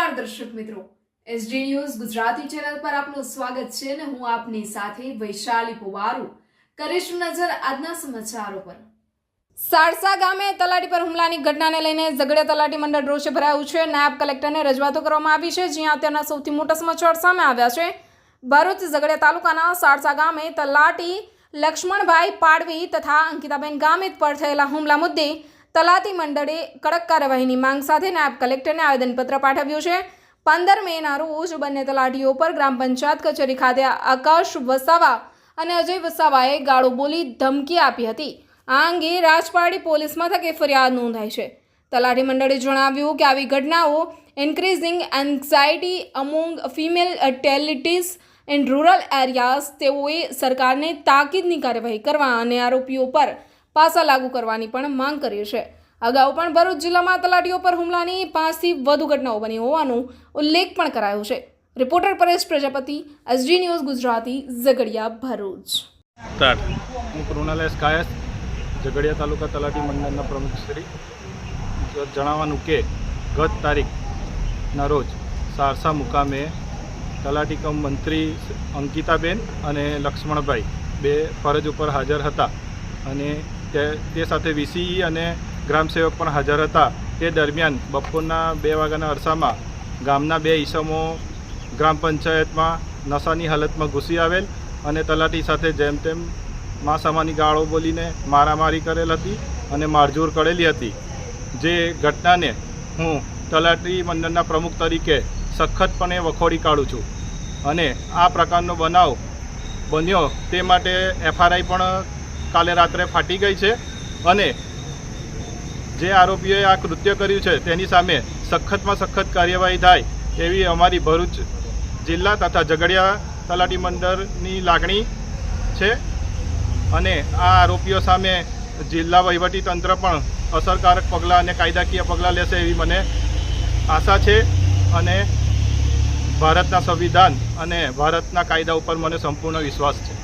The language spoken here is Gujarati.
નમસ્કાર દર્શક મિત્રો. એસડી ન્યૂઝ ગુજરાતી ચેનલ પર આપનું સ્વાગત છે અને હું આપની સાથે વૈશાલી પુવારુ. કરીશું નજર આજના સમાચારો પર. સારસા ગામે તલાટી પર હુમલાની ઘટનાને લઈને ઝઘડિયા તલાટી મંડળ રોષે ભરાયું છે. નાયબ કલેક્ટરને રજૂઆતો કરવામાં આવી છે, જ્યાં અત્યારના સૌથી મોટા સમાચાર સામે આવ્યા છે. ભરૂચ ઝઘડિયા તાલુકાના સારસા ગામે તલાટી લક્ષ્મણભાઈ પાડવી તથા અંકિતાબેન ગામિત પર થયેલા હુમલા મુદ્દે તલાટી મંડળે કડક કાર્યવાહીની માંગ સાથે નાયબ કલેક્ટરને આવેદનપત્ર પાઠવ્યું છે. પંદર મેના રોજ બંને તલાટીઓ પર ગ્રામ પંચાયત કચેરી ખાતે આકાશ વસાવા અને અજય વસાવાએ ગાળો બોલી ધમકી આપી હતી. આ અંગે રાજપારડી પોલીસ મથકે ફરિયાદ નોંધાઈ છે. તલાટી મંડળે જણાવ્યું કે આવી ઘટનાઓ increasing anxiety among female fatalities in rural areas તેઓએ સરકારને તાકીદની કાર્યવાહી કરવા અને આરોપીઓ પર પાસા લાગુ કરવાની પણ માંગ કરી છે અગાઉ પણ ભરૂચ જિલ્લામાં તલાટીઓ પર હુમલાની પાંચથી વધુ ઘટનાઓ બની હોવાનું ઉલ્લેખ પણ કરાયો છે. Reporter Paresh Prajapati SG news Gujarati Jhagadia Bharuch. હું કૃણાલેશ કાયસ ઝઘડિયા તાલુકા તલાટી મંડળના પ્રમુખ શ્રી. જ- જણાવવાનું કે ગત તારીખના રોજ સારસા મુકામે તલાટી કમ મંત્રી અંકિતાબેન અને લક્ષ્મણભાઈ બે ફરજ ઉપર હાજર હતા અને તે તે સાથે વીસીઈ અને ગ્રામસેવક પણ હાજર હતા. તે દરમિયાન બપોરના બે વાગ્યાના અરસામાં ગામના બે ઈસમો ગ્રામ પંચાયતમાં નશાની હાલતમાં ઘૂસી આવેલ અને તલાટી સાથે જેમ તેમ મા સામાની ગાળો બોલીને મારામારી કરેલ હતી અને મારઝૂર કરેલી હતી. જે ઘટનાને હું તલાટી મંડળના પ્રમુખ તરીકે સખતપણે વખોડી કાઢું છું અને આ પ્રકારનો બનાવ બન્યો તે માટે એફઆરઆઈ પણ કાલે રાત્રે ફાટી ગઈ છે અને જે આરોપીઓએ આ કૃત્ય કર્યું છે તેની સામે સખતમાં સખત કાર્યવાહી થાય એવી અમારી ભરૂચ જિલ્લા તથા ઝઘડિયા તલાટી મંડળની લાગણી છે અને આ આરોપીઓ સામે જિલ્લા વહીવટી તંત્ર પણ અસરકારક પગલાં અને કાયદાકીય પગલાં લેશે એવી મને આશા છે અને ભારતના સંવિધાન અને ભારતના કાયદા ઉપર મને સંપૂર્ણ વિશ્વાસ છે.